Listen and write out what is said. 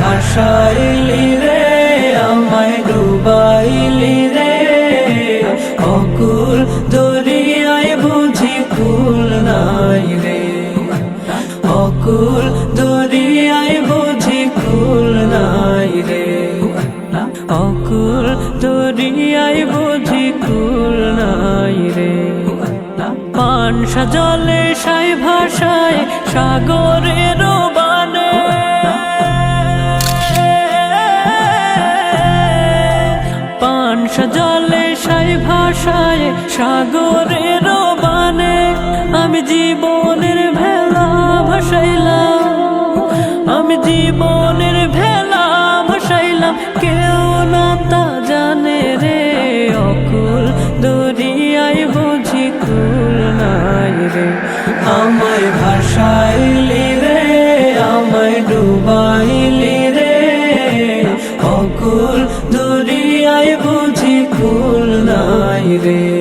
ভাসাইলি রে, আমায় ডুবাইলি রে। অকুল দরিয়ায় বুঝি কুল নাই রে। অকুল দরিয়ায় বুঝি কুল নাই রে। অকুল দরিয়ায় বুঝি কুল নাই রে। পানসা জলে সাই ভাষায় সাগরের মাংস জলে, সাই ভাষায়, সাগরের বানে আমি জীবনের ভেলা ভাসাইলাম। আমি জীবনের ভেলা ভাসাইলাম। কেউ না তা জানে রে, অকুল দরিয়াই বুঝি কুল নাই রে। আমায় ভাষাইলি রে, আমায় ডুবাইলি রে, অকুল রে